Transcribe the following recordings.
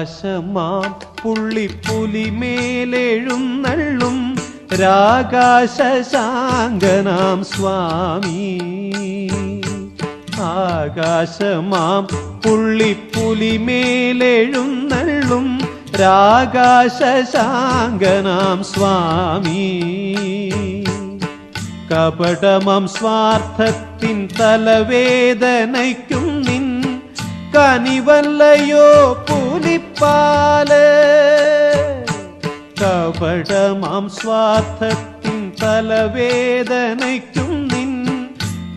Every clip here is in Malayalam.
ആകാശമാം പുള്ളിപ്പുലിമേലെഴുന്നള്ളും രാകാശശാങ്കനാം സ്വാമി. ആകാശമാം പുള്ളിപ്പുലിമേലെഴുന്നള്ളും രാകാശശാങ്കനാം സ്വാമി. കപടമം സ്വാർത്ഥത്തിൻ തലവേദനയ്ക്കും കനിവല്ലയോ പുലിപ്പാൽ? കപടമാം സ്വാർത്ഥത്തിൻ തലവേദനയ്ക്കും നിൻ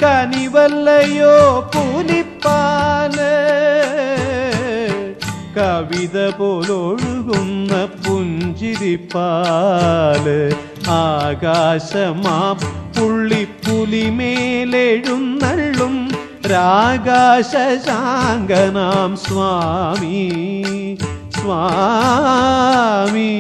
കനിവല്ലയോ പുലിപ്പാൽ? കവിത പോലൊഴുകുന്ന പുഞ്ചിരിപ്പാൽ. ആകാശമാം പുള്ളിപ്പുലിമേലെഴുന്നള്ളും രാകാശശാങ്കനാം സ്വാമി സ്വാമി.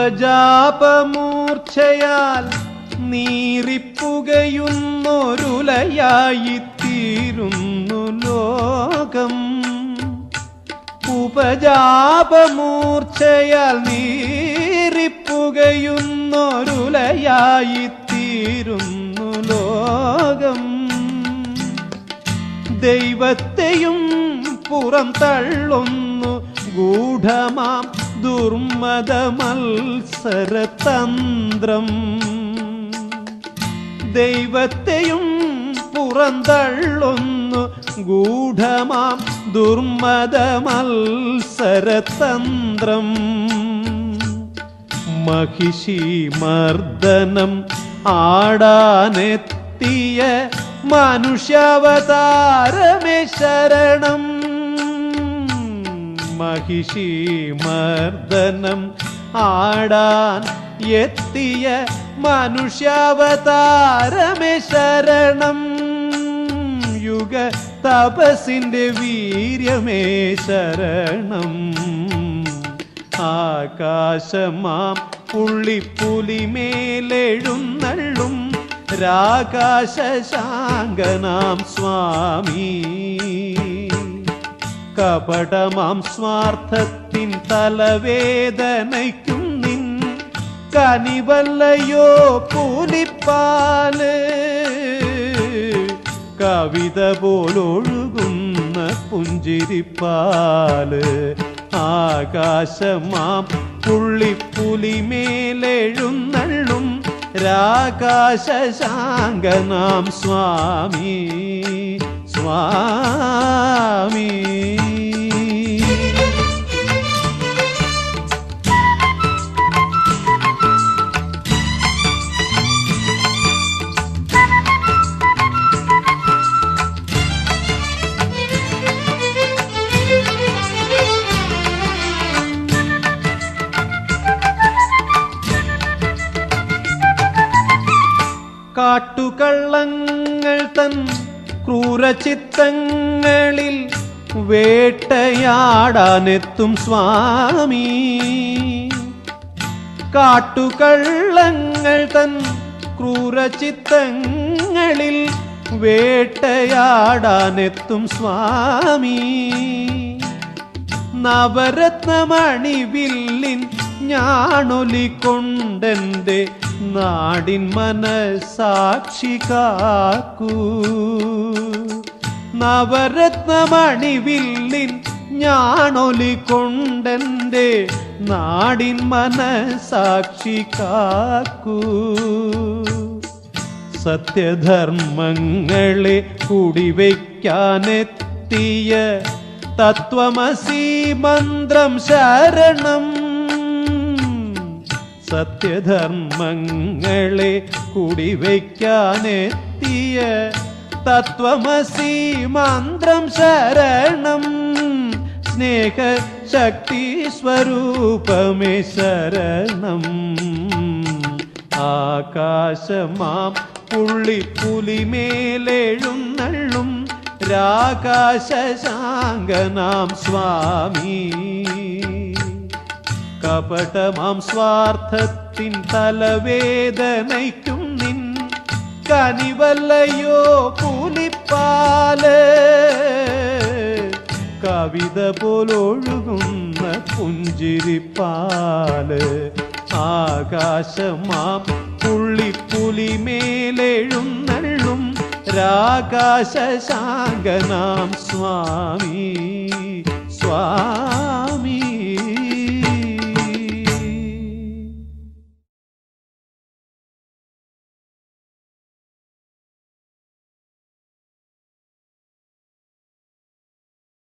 ഉപജാപമൂർച്ഛയാൽ നീറിപ്പുകയുന്നൊരുലയായിത്തീരുന്നു ലോകം. ഉപജാപമൂർച്ഛയാൽ നീറിപ്പുകയുന്നൊരുലയായിത്തീരുന്നു ലോകം. ദൈവത്തെയും പുറം തള്ളുന്നു ഗൂഢമാം ദുർമത മത്സരതന്ത്രം ദൈവത്തെയും പുറന്തള്ളുന്നു ഗൂഢമാം ദുർമതമത്സരതന്ത്രം മഹിഷി മർദ്ദനം ആടാനെത്തിയ മനുഷ്യാവതാരമേ ശരണം. മഹിഷി മർദ്ദനം ആടാൻ എത്തിയ മനുഷ്യാവതാരമേ ശരണം. യുഗ തപസിന്റെ വീര്യമേ ശരണം. ആകാശമാം പുള്ളിപ്പുലിമേലെഴുന്നള്ളും രാകാശശാങ്കനാം സ്വാമി. കപടമാം സ്വാർത്ഥത്തിൻ തലവേദനയ്ക്കും നിൻ കനിവല്ലയോ പൂലിപ്പാൽ കവിത പോലൊഴുകുന്ന പുഞ്ചിരിപ്പാൽ. ആകാശമാം പുള്ളിപ്പുലിമേലെഴുന്നള്ളും രാകാശശാങ്കനാം സ്വാമി. സ്വാമി. കാട്ടുകള്ളങ്ങൾ തൻ ക്രൂരചിത്തങ്ങളിൽ വേട്ടയാടാനെത്തും സ്വാമി. കാട്ടുകള്ളങ്ങൾ തൻ ക്രൂരചിത്തങ്ങളിൽ വേട്ടയാടാനെത്തും സ്വാമി. നവരത്നമണി വില്ലിൻ ഞാണൊലിക്കൊണ്ടെന്റെ നാടിൻ മനസാക്ഷി കാക്കൂ. നവരത്നമണിവില്ലിൻ ഞാണൊലിക്കൊണ്ടെന്റെ നാടിൻ മനസാക്ഷി കാക്കൂ. സത്യധർമ്മങ്ങളെ കുടിവയ്ക്കാനെത്തിയ തത്വമസി മന്ത്രം ശരണം സത്യധർമ്മങ്ങളെ കുടിവയ്ക്കാനെത്തിയ തത്വമസി മന്ത്രം ശരണം സ്നേഹ ശക്തി സ്വരൂപമേ ശരണം. ആകാശമാം പുള്ളിപ്പുലിമേലെഴുന്നള്ളും രാകാശശാങ്കനാം സ്വാമി. കപടമാം സ്വാർത്ഥത്തിൻ തലവേദനയ്ക്കും നിൻ കനിവല്ലയോ പുലിപ്പാൽ കവിത പോലൊഴുകുന്ന പുഞ്ചിരിപ്പാൽ. ആകാശമാം പുള്ളിപ്പുലിമേലെഴുന്നള്ളും രാകാശശാങ്കനാം സ്വാമി. സ്വാമി